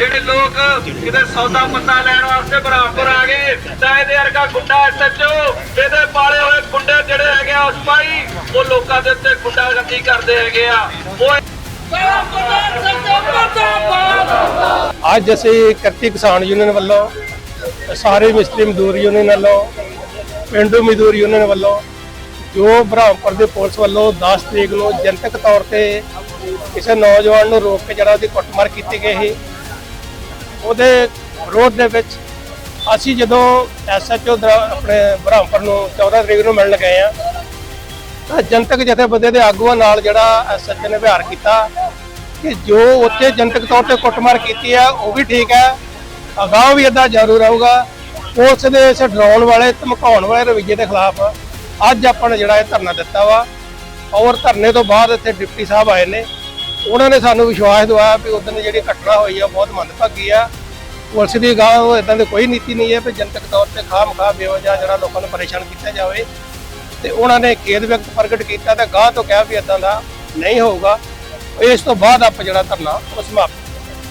ਜਿਹੜੇ ਲੋਕ ਕਿਤੇ ਸੌਦਾ ਪੱਤਾ ਲੈਣ ਵਾਸਤੇ ਬਰਾਬਰ ਆ ਗਏ, ਤਾਂ ਇਹਦੇ ਵਰਗਾ ਗੁੰਡਾ ਐਸਐਚਓ ਇਹਦੇ ਪਾਲੇ ਹੋਏ ਗੁੰਡੇ ਜਿਹੜੇ ਹੈਗੇ ਆ, ਉਸ ਉਹ ਲੋਕਾਂ ਦੇ ਉੱਤੇ ਗੁੰਡਾਗਰਦੀ ਕਰਦੇ ਹੈਗੇ ਆ। ਉਹ ਅੱਜ ਅਸੀਂ ਕਿਰਤੀ ਕਿਸਾਨ ਯੂਨੀਅਨ ਵੱਲੋਂ, ਸਾਰੇ ਮਿਸਤਰੀ ਮਜ਼ਦੂਰ ਯੂਨੀਅਨ ਵੱਲੋਂ, ਪਿੰਡੂ ਮਜ਼ਦੂਰ ਯੂਨੀਅਨ ਵੱਲੋਂ, ਜੋ ਬ੍ਰਹਮਪੁਰ ਦੇ ਪੁਲਿਸ ਵੱਲੋਂ 10 ਤਰੀਕ ਨੂੰ ਜਨਤਕ ਤੌਰ ਤੇ ਕਿਸੇ ਨੌਜਵਾਨ ਨੂੰ ਰੋਕ ਕੇ ਜਿਹੜਾ ਉਹਦੀ ਕੁੱਟਮਾਰ ਕੀਤੀ ਗਈ ਸੀ ਉਹਦੇ ਵਿਰੋਧ ਦੇ ਵਿੱਚ ਅਸੀਂ ਜਦੋਂ ਐਸਐਚਓ ਆਪਣੇ ਬ੍ਰਹਮਪੁਰ ਨੂੰ 14 ਤਰੀਕ ਨੂੰ ਮਿਲਣ ਗਏ ਆ ਤਾਂ ਜਨਤਕ ਜਥੇਬੰਦੀ ਦੇ ਆਗੂਆਂ ਨਾਲ ਜਿਹੜਾ ਐਸਐਚਓ ਨੇ ਵਿਹਾਰ ਕੀਤਾ ਕਿ ਜੋ ਉੱਥੇ ਜਨਤਕ ਤੌਰ ਤੇ ਕੁੱਟਮਾਰ ਕੀਤੀ ਆ ਉਹ ਵੀ ਠੀਕ ਹੈ, ਅਗਾਹ ਵੀ ਇਦਾਂ ਜਾਰੂ ਰਹੂਗਾ। ਉਸ ਦੇ ਇਸ ਡਰਾਉਣ ਵਾਲੇ, ਧਮਕਾਉਣ ਵਾਲੇ ਰਵੱਈਏ ਦੇ ਖਿਲਾਫ ਅੱਜ ਆਪਾਂ ਨੇ ਜਿਹੜਾ ਇਹ ਧਰਨਾ ਦਿੱਤਾ ਵਾ, ਔਰ ਧਰਨੇ ਤੋਂ ਬਾਅਦ ਇੱਥੇ ਡਿਪਟੀ ਸਾਹਿਬ ਆਏ ਨੇ। ਉਹਨਾਂ ਨੇ ਸਾਨੂੰ ਵਿਸ਼ਵਾਸ ਦਿਵਾਇਆ ਵੀ ਉਦੋਂ ਦੀ ਜਿਹੜੀ ਘਟਨਾ ਹੋਈ ਆ ਬਹੁਤ ਮੰਦਭਾਗੀ ਆ। ਪੁਲਿਸ ਦੀ ਗਾਹ ਉਹ ਇਦਾਂ ਦੀ ਕੋਈ ਨੀਤੀ ਨਹੀਂ ਹੈ ਵੀ ਜਨਤਕ ਤੌਰ ਤੇ ਖਾਮ ਖਾ ਬੇਵਜ੍ਹਾ ਜਿਹੜਾ ਲੋਕਾਂ ਨੂੰ ਪਰੇਸ਼ਾਨ ਕੀਤਾ ਜਾਵੇ ਤੇ ਉਹਨਾਂ ਨੇ ਖੇਦ ਵਿਅਕਤ ਪ੍ਰਗਟ ਕੀਤਾ ਤੇ ਗਾਹ ਤੋਂ ਕਿਹਾ ਵੀ ਇਦਾਂ ਦਾ ਨਹੀਂ ਹੋਊਗਾ। ਇਸ ਤੋਂ ਬਾਅਦ ਆਪਾਂ ਜਿਹੜਾ ਧਰਨਾ ਉਹ ਸਮਾਪਤ